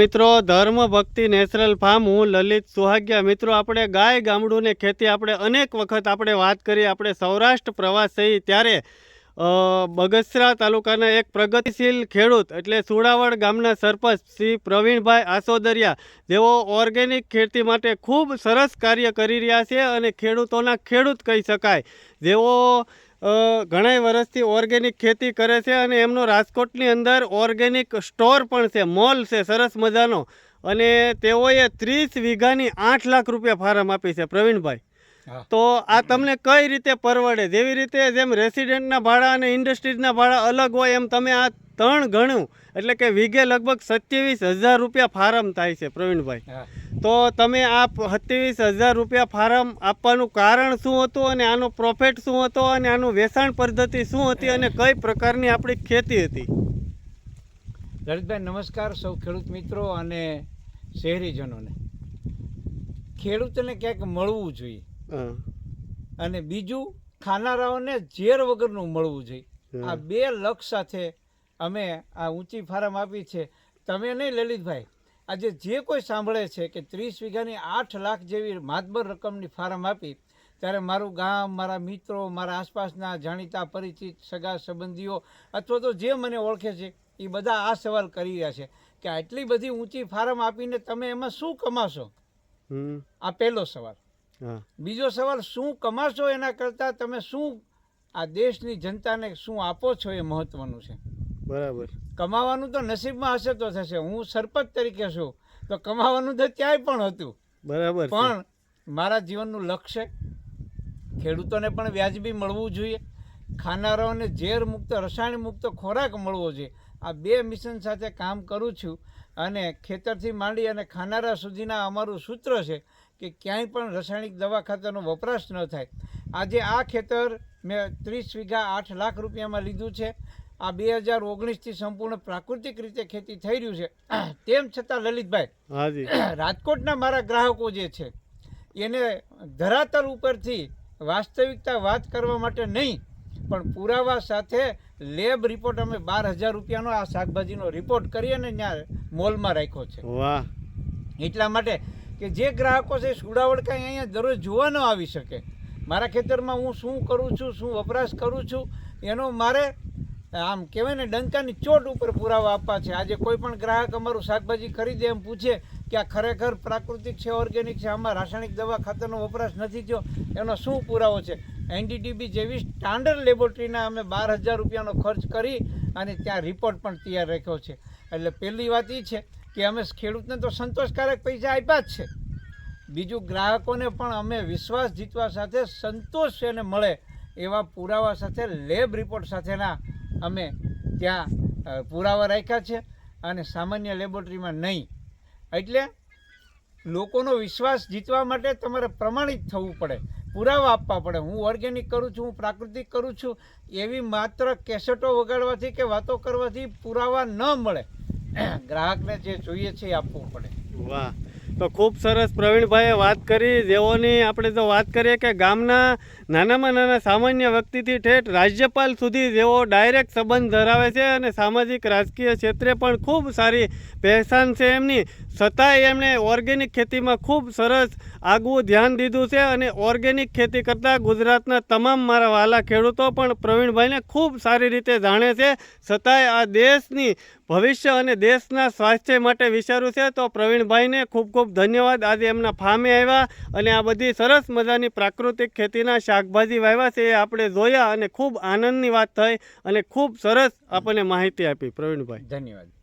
મિત્રો, ધર્મ ભક્તિ નેચરલ ફાર્મ, હું લલિત સુહાગ્યા. મિત્રો, આપણે ગાય ગામડું ને ખેતી આપણે અનેક વખત આપણે વાત કરી. આપણે સૌરાષ્ટ્ર પ્રવાસ થઈ ત્યારે બગસરા તાલુકાના એક પ્રગતિશીલ ખેડૂત એટલે સુડાવડ ગામના સરપંચ શ્રી પ્રવીણભાઈ આસોદરિયા, જેઓ ઓર્ગેનિક ખેતી માટે ખૂબ સરસ કાર્ય કરી રહ્યા છે અને ખેડૂતોના ખેડૂત કહી શકાય. જેઓ ઘણા વર્ષથી ઓર્ગેનિક ખેતી કરે છે અને એમનો રાજકોટની અંદર ઓર્ગેનિક સ્ટોર પણ છે મોલ છે સરસ મજાનો. અને તેઓએ ત્રીસ વીઘાની આઠ લાખ રૂપિયા ફારમ આપી છે પ્રવીણભાઈ. તો આ તમને કઈ રીતે પરવડે? જેવી રીતે જેમ રેસિડેન્ટના ભાડા અને ઇન્ડસ્ટ્રીઝના ભાડા અલગ હોય એમ તમે આ ત્રણ ગણું. એટલે કે વીઘે લગભગ સત્યાવીસ હજાર રૂપિયા ફારમ થાય છે પ્રવીણભાઈ. તો તમે આ સત્યાવીસ હજાર રૂપિયા ફારમ આપવાનું કારણ શું હતું અને આનો પ્રોફિટ શું હતો અને આનું વેચાણ પદ્ધતિ શું હતી અને કઈ પ્રકારની આપણી ખેતી હતી? લલિતભાઈ નમસ્કાર સૌ ખેડૂત મિત્રો અને શહેરીજનોને. ખેડૂતને ક્યાંક મળવું જોઈએ. અને બીજું ખાનારાઓને ઝેર વગરનું મળવું જોઈએ. આ બે લક્ષ સાથે અમે આ ઊંચી ફારમ આપી છે. તમે નહીં લલિતભાઈ આજે જે કોઈ સાંભળે છે કે ત્રીસ વીઘાની આઠ લાખ જેવી માતબર રકમની ફારમ આપી ત્યારે મારું ગામ મારા મિત્રો મારા આસપાસના જાણીતા પરિચિત સગા સંબંધીઓ અથવા તો જે મને ઓળખે છે એ બધા આ સવાલ કરી રહ્યા છે કે આટલી બધી ઊંચી ફારમ આપીને તમે એમાં શું કમાશો? આ પહેલો સવાલ. હા. બીજો સવાલ શું કમાશો એના કરતાં તમે શું આ દેશની જનતાને શું આપો છો એ મહત્વનું છે? બરાબર. કમાવાનું તો નસીબમાં હશે તો થશે. હું સરપંચ તરીકે છું તો કમાવાનું તો ક્યાંય પણ હતું. બરાબર પણ મારા જીવનનું લક્ષ્ય ખેડૂતોને પણ વ્યાજબી મળવું જોઈએ ખાનારાઓને ઝેર મુક્ત રસાયણ મુક્ત ખોરાક મળવો જોઈએ. આ બે મિશન સાથે કામ કરું છું અને ખેતરથી માંડી અને ખાનારા સુધીના અમારું સૂત્ર છે કે ક્યાંય પણ રાસાયણિક દવા ખાતરનો વપરાશ ન થાય. આજે આ ખેતર મેં ત્રીસ વીઘા આઠ લાખ રૂપિયામાં લીધું છે. આ બે હજાર ઓગણીસથી સંપૂર્ણ પ્રાકૃતિક રીતે ખેતી થઈ રહ્યું છે. તેમ છતાં લલિતભાઈ રાજકોટના મારા ગ્રાહકો જે છે એને ધરાતલ ઉપરથી વાસ્તવિકતા વાત કરવા માટે નહીં પણ પુરાવા સાથે લેબ રિપોર્ટ અમે બાર હજાર રૂપિયાનો આ શાકભાજીનો રિપોર્ટ કરી અને ત્યાં મોલમાં રાખ્યો છે. વાહ. એટલા માટે કે જે ગ્રાહકો છે સુડાવડ કાંઈ અહીંયા દરરોજ જોવા ન આવી શકે. મારા ખેતરમાં હું શું કરું છું શું વપરાશ કરું છું એનો મારે આમ કહેવાય ને, ડંકાની ચોટ ઉપર પુરાવા આપવા છે. આજે કોઈ પણ ગ્રાહક અમારું શાકભાજી ખરીદે એમ પૂછે કે આ ખરેખર પ્રાકૃતિક છે, ઓર્ગેનિક છે? આમાં રાસાયણિક દવા ખાતરનો વપરાશ નથી થયો. એનો શું પુરાવો છે? એનડીટીબી જેવી સ્ટાન્ડર્ડ લેબોરેટરીના અમે બાર હજાર રૂપિયાનો ખર્ચ કરી અને ત્યાં રિપોર્ટ પણ તૈયાર રાખ્યો છે. એટલે પહેલી વાત એ છે કે અમે ખેડૂતને તો સંતોષકારક પૈસા આપ્યા જ છે. બીજું, ગ્રાહકોને પણ અમે વિશ્વાસ જીતવા સાથે સંતોષ એને મળે એવા પુરાવા સાથે, લેબ રિપોર્ટ સાથેના અમે ત્યાં પુરાવા રાખ્યા છે અને સામાન્ય લેબોરેટરીમાં નહીં. એટલે લોકોનો વિશ્વાસ જીતવા માટે તમારે પ્રમાણિત થવું પડે. પુરાવા આપવા પડે. હું ઓર્ગેનિક કરું છું, હું પ્રાકૃતિક કરું છું, એવી માત્ર કેસેટો વગાડવાથી કે વાતો કરવાથી પુરાવા ન મળે. ગ્રાહકને જે જોઈએ છે એ આપવું પડે. વાહ. તો ખૂબ સરસ પ્રવીણભાઈએ વાત કરી. જેઓની આપણે જો વાત કરીએ કે ગામના નાનામાં નાના સામાન્ય વ્યક્તિથી ઠેઠ રાજ્યપાલ સુધી જેઓ ડાયરેક્ટ સંબંધ ધરાવે છે અને સામાજિક રાજકીય ક્ષેત્રે પણ ખૂબ સારી પહેચાન છે એમની, છતાંય એમણે ઓર્ગેનિક ખેતીમાં ખૂબ સરસ આગવું ધ્યાન દીધું છે અને ઓર્ગેનિક ખેતી કરતાં ગુજરાતના તમામ મારા વાલા ખેડૂતો પણ પ્રવીણભાઈને ખૂબ સારી રીતે જાણે છે. છતાંય આ દેશની ભવિષ્ય અને દેશના સ્વાસ્થ્ય માટે વિચાર્યું છે તો પ્રવીણભાઈને ખૂબ ખૂબ ધન્યવાદ. આજે એમના ફામે આવ્યા અને આ બધી સરસ મજાની પ્રાકૃતિક ખેતીના શાકભાજી વાવ્યા છે. એ આપણે જોયા અને ખૂબ આનંદની વાત થઈ અને ખૂબ સરસ આપણને માહિતી આપી. પ્રવીણભાઈ. ધન્યવાદ.